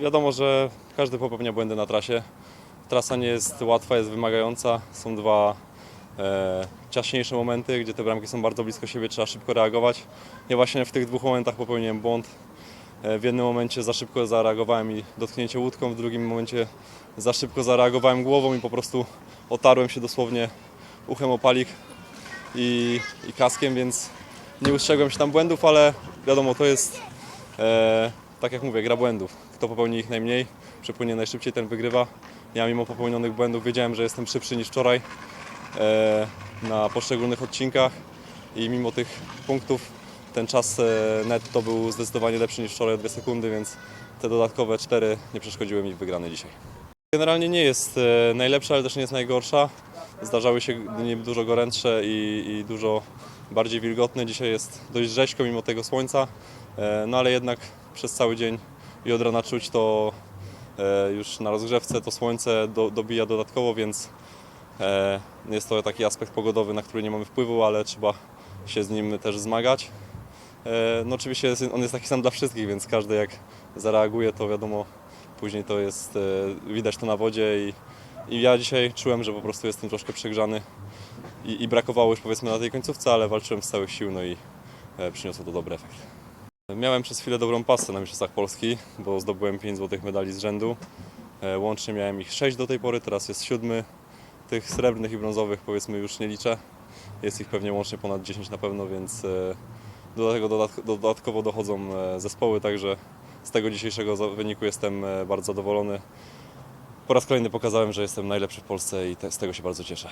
Wiadomo, że każdy popełnia błędy na trasie. Trasa nie jest łatwa, jest wymagająca. Są dwa e, ciaśniejsze momenty, gdzie te bramki są bardzo blisko siebie, trzeba szybko reagować. Ja właśnie w tych dwóch momentach popełniłem błąd. E, w jednym momencie za szybko zareagowałem i dotknięcie łódką, w drugim momencie za szybko zareagowałem głową i po prostu otarłem się dosłownie uchem o palik i, i kaskiem, więc nie ustrzegłem się tam błędów, ale wiadomo, to jest e, tak jak mówię, gra błędów. Kto popełni ich najmniej, przepłynie najszybciej, ten wygrywa. Ja mimo popełnionych błędów wiedziałem, że jestem szybszy niż wczoraj e, na poszczególnych odcinkach i mimo tych punktów ten czas e, netto był zdecydowanie lepszy niż wczoraj o 2 sekundy, więc te dodatkowe 4 nie przeszkodziły mi w wygranej dzisiaj. Generalnie nie jest e, najlepsza, ale też nie jest najgorsza. Zdarzały się dni dużo gorętsze i, i dużo bardziej wilgotne. Dzisiaj jest dość rzeźko mimo tego słońca, no ale jednak przez cały dzień i od rana czuć to e, już na rozgrzewce to słońce do, dobija dodatkowo, więc e, jest to taki aspekt pogodowy, na który nie mamy wpływu, ale trzeba się z nim też zmagać. E, No oczywiście jest, on jest taki sam dla wszystkich, więc każdy jak zareaguje, to wiadomo, później to jest, widać to na wodzie i, i ja dzisiaj czułem, że po prostu jestem troszkę przegrzany i, i brakowało już powiedzmy na tej końcówce, ale walczyłem z całych sił, no i przyniosło to dobry efekt. Miałem przez chwilę dobrą pasę na Mistrzostwach Polski, bo zdobyłem 5 złotych medali z rzędu. E, Łącznie miałem ich 6 do tej pory, teraz jest siódmy. Tych srebrnych i brązowych powiedzmy już nie liczę. Jest ich pewnie łącznie ponad 10 na pewno, więc e, do tego dodatk- dodatkowo dochodzą e, zespoły, także z tego dzisiejszego wyniku jestem bardzo zadowolony. Po raz kolejny pokazałem, że jestem najlepszy w Polsce i z tego się bardzo cieszę.